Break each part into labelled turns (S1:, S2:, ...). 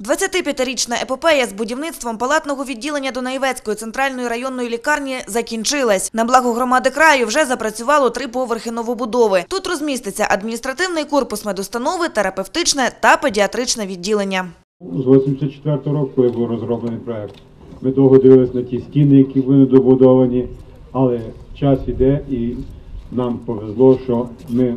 S1: 25-річна епопея з будівництвом палатного відділення Дунаєвецької центральної районної лікарні закінчилась. На благо громади краю вже запрацювало три поверхи новобудови. Тут розміститься адміністративний корпус медустанови, терапевтичне та педіатричне відділення.
S2: З 84 року, був розроблений проект, ми довго дивилися на ті стіни, які були добудовані, але час іде і нам повезло, що ми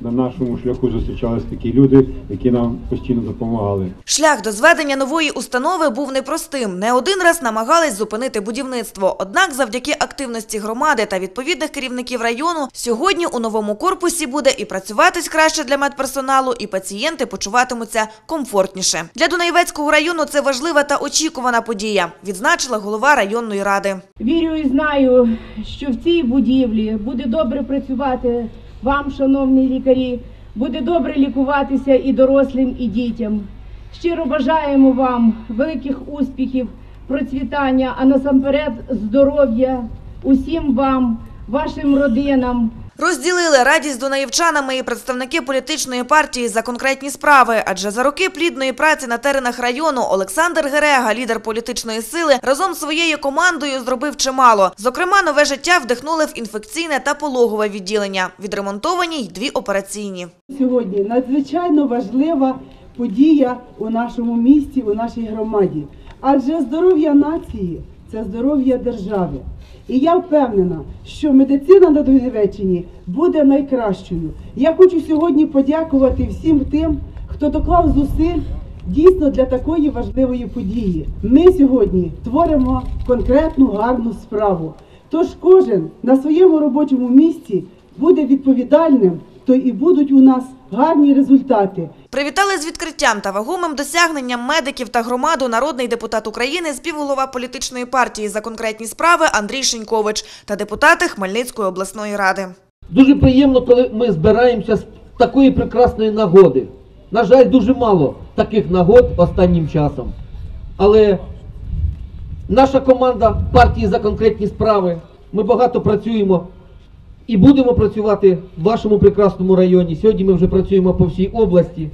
S2: на нашому шляху зустрічалися такі люди, які нам постійно допомагали.
S1: Шлях до зведення нової установи був непростим. Не один раз намагались зупинити будівництво. Однак, завдяки активності громади та відповідних керівників району, сьогодні у новому корпусі буде і працюватись краще для медперсоналу, і пацієнти почуватимуться комфортніше. Для Дунаєвецького району це важлива та очікувана подія, відзначила голова районної ради.
S3: Вірю і знаю, що в цій будівлі буде добре працювати вам, шановні лікарі, буде добре лікуватися і дорослим, і дітям. Щиро бажаємо вам великих успіхів, процвітання, а насамперед здоров'я усім вам, вашим родинам.
S1: Розділили радість з дунаївчанами і представники політичної партії за конкретні справи. Адже за роки плідної праці на теренах району Олександр Герега, лідер політичної сили, разом з своєю командою зробив чимало. Зокрема, нове життя вдихнули в інфекційне та пологове відділення. Відремонтовані й дві операційні.
S4: Сьогодні надзвичайно важлива подія у нашому місті, у нашій громаді. Адже здоров'я нації це здоров'я держави. І я впевнена, що медицина на Донеччині буде найкращою. Я хочу сьогодні подякувати всім тим, хто доклав зусиль дійсно для такої важливої події. Ми сьогодні творимо конкретну гарну справу. Тож кожен на своєму робочому місці буде відповідальним, то і будуть у нас гарні результати.
S1: Привітали з відкриттям та вагомим досягненням медиків та громаду народний депутат України, співголова політичної партії за конкретні справи Андрій Шинькович та депутати Хмельницької обласної ради.
S5: Дуже приємно, коли ми збираємося з такої прекрасної нагоди. На жаль, дуже мало таких нагод останнім часом. Але наша команда партії за конкретні справи, ми багато працюємо і будемо працювати в вашому прекрасному районі. Сьогодні ми вже працюємо по всій області.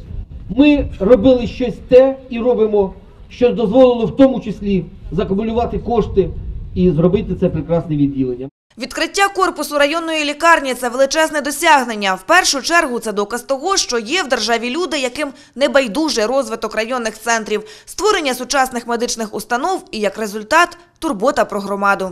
S5: Ми робили щось те і робимо, що дозволило в тому числі закумулювати кошти і зробити це прекрасне відділення.
S1: Відкриття корпусу районної лікарні це величезне досягнення. В першу чергу це доказ того, що є в державі люди, яким не байдуже розвиток районних центрів, створення сучасних медичних установ і як результат турбота про громаду.